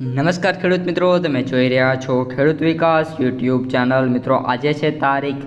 નમસ્કાર ખેડૂત મિત્રો, તમે જોઈ રહ્યા છો ખેડૂત વિકાસ યુટ્યુબ ચેનલ. મિત્રો, આજે છે તારીખ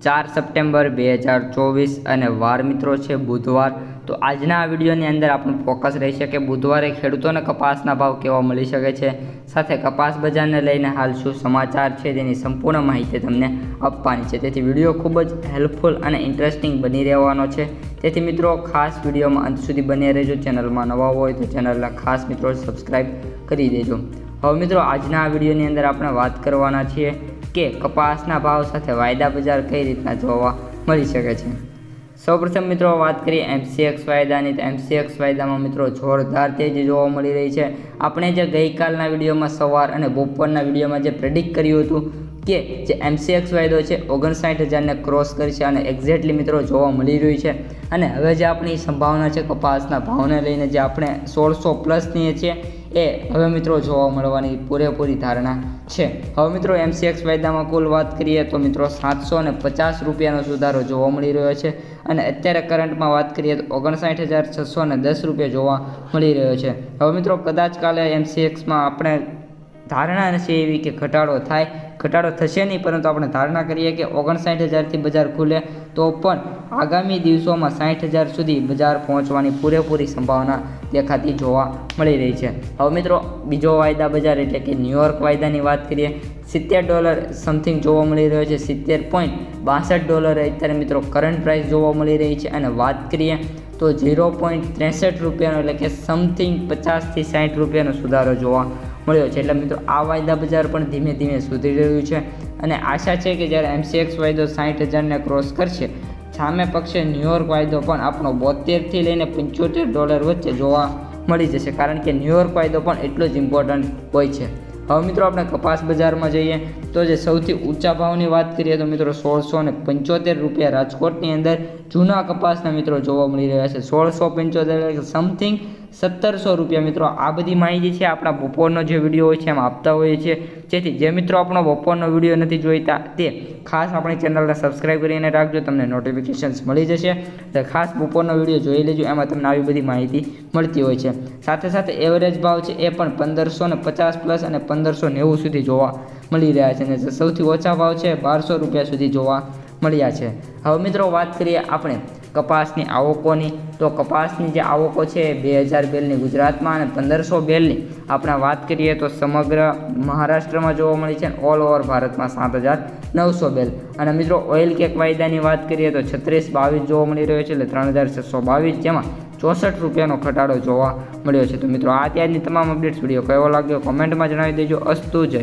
ચાર સપ્ટેમ્બર બે હજાર ચોવીસ અને વાર મિત્રો છે બુધવાર. તો આજના આ વિડીયોની અંદર આપણું ફોકસ રહેશે કે બુધવારે ખેડૂતોને કપાસના ભાવ કેવા મળી શકે છે. સાથે કપાસ બજારને લઈને હાલ શું સમાચાર છે તેની સંપૂર્ણ માહિતી તમને આપવાની છે. તેથી વીડિયો ખૂબ જ હેલ્પફુલ અને ઇન્ટરેસ્ટિંગ બની રહેવાનો છે. તેથી મિત્રો, ખાસ વિડીયોમાં અંત સુધી બની રહેજો. ચેનલમાં નવા હોય તો ચેનલના ખાસ મિત્રો સબસ્ક્રાઈબ કરી દેજો. હવે મિત્રો, આજના આ વિડીયોની અંદર આપણે વાત કરવાના છીએ કે કપાસના ભાવ સાથે વાયદા બજાર કઈ રીતના જોવા મળી શકે છે. સૌપ્રથમ મિત્રો વાત કરીએ એમસીએક્સ વાયદાની. તો એમસીએક્સ વાયદામાં મિત્રો જોરદાર તેજી જોવા મળી રહી છે. આપણે જે ગઈકાલના વિડીયોમાં સવાર અને બપોરના વિડીયોમાં જે પ્રેડિક્ટ કર્યું હતું કે જે એમસીએક્સ વાયદો છે, ઓગણસાઠ હજારને ક્રોસ કરશે અને એક્ઝેક્ટલી મિત્રો જોવા મળી રહ્યું છે. અને હવે જે આપણી સંભાવના છે, કપાસના ભાવને લઈને જે આપણે સોળસો પ્લસની છે એ હવે મિત્રો જોવા મળવાની પૂરેપૂરી ધારણા છે. હવે મિત્રો એમસીએક્સ વાયદામાં કુલ વાત કરીએ તો મિત્રો સાતસો અને પચાસ રૂપિયાનો સુધારો જોવા મળી રહ્યો છે અને અત્યારે કરંટમાં વાત કરીએ તો ઓગણસાઠ હજાર છસો અને દસ રૂપિયા જોવા મળી રહ્યો છે. હવે મિત્રો કદાચ કાલે એમસીએક્સમાં આપણે ધારણા નથી એવી કે ઘટાડો થાય. ઘટાડો થશે નહીં, પરંતુ આપણે ધારણા કરીએ કે ઓગણસાઠ હજારથી બજાર ખુલે તો પણ આગામી દિવસોમાં સાઠ હજાર સુધી બજાર પહોંચવાની પૂરેપૂરી સંભાવના દેખાતી જોવા મળી રહી છે. હવે મિત્રો, બીજો વાયદા બજાર એટલે કે ન્યુયોર્ક વાયદાની વાત કરીએ. સિત્તેર ડોલર સમથિંગ જોવા મળી રહ્યો છે. સિત્તેર પોઈન્ટ બાસઠ ડોલર અત્યારે મિત્રો કરંટ પ્રાઇસ જોવા મળી રહી છે. અને વાત કરીએ તો ઝીરો પોઈન્ટ ત્રેસઠ રૂપિયાનો એટલે કે સમથિંગ પચાસથી સાઠ રૂપિયાનો સુધારો જોવા મળ્યો છે. એટલે મિત્રો, આ વાયદા બજાર પણ ધીમે ધીમે સુધરી રહ્યું છે અને આશા છે કે જ્યારે એમસીએક્સ વાયદો સાઠ હજારને ક્રોસ કરશે, સામે પક્ષે ન્યૂયોર્ક વાયદો પણ આપણો બોતેરથી લઈને પંચોતેર ડોલર વચ્ચે જોવા મળી જશે. કારણ કે ન્યૂયોર્ક વાયદો પણ એટલો જ ઇમ્પોર્ટન્ટ હોય છે. હવે મિત્રો, આપણે કપાસ બજારમાં જઈએ. તો જે સૌથી ઊંચા ભાવની વાત કરીએ તો મિત્રો સોળસો અને પંચોતેર રૂપિયા રાજકોટની અંદર જૂના કપાસના મિત્રો જોવા મળી રહ્યા છે. સોળસો પંચોતેર સમથિંગ સત્તરસો રૂપિયા. મિત્રો આ બધી માહિતી છે આપણા બપોરનો જે વીડિયો હોય છે એમ આપતા હોઈએ છીએ. જેથી જે મિત્રો આપણો બપોરનો વીડિયો નથી જોઈતા તે ખાસ આપણી ચેનલને સબસ્ક્રાઈબ કરીને રાખજો. તમને નોટિફિકેશન્સ મળી જશે. તો ખાસ બપોરનો વીડિયો જોઈ લેજો. એમાં તમને આવી બધી માહિતી મળતી હોય છે. સાથે સાથે એવરેજ ભાવ છે એ પણ પંદરસો પચાસ પ્લસ અને પંદરસો નેવું સુધી જોવા મળી રહ્યા છે. અને જે સૌથી ઓછા ભાવ છે બારસો રૂપિયા સુધી જોવા મળ્યા છે. હવે મિત્રો વાત કરીએ આપણે કપાસની આવકોની. તો કપાસની જે આવકો છે બે હજાર બેલની ગુજરાતમાં અને પંદરસો બેલની. આપણે વાત કરીએ તો સમગ્ર મહારાષ્ટ્રમાં જોવા મળી છે ઓલ ઓવર ભારતમાં સાત હજાર નવસો બેલ. અને મિત્રો ઓઇલ કેક વાયદાની વાત કરીએ તો છત્રીસ બાવીસ જોવા મળી રહ્યો છે એટલે ત્રણ હજાર છસો બાવીસ જેમાં ચોસઠ રૂપિયાનો ઘટાડો જોવા મળ્યો છે. તો મિત્રો આ ત્યારની તમામ અપડેટ્સ વીડિયો કયો લાગ્યો? કોમેન્ટમાં જણાવી દેજો. અસ્તુ જય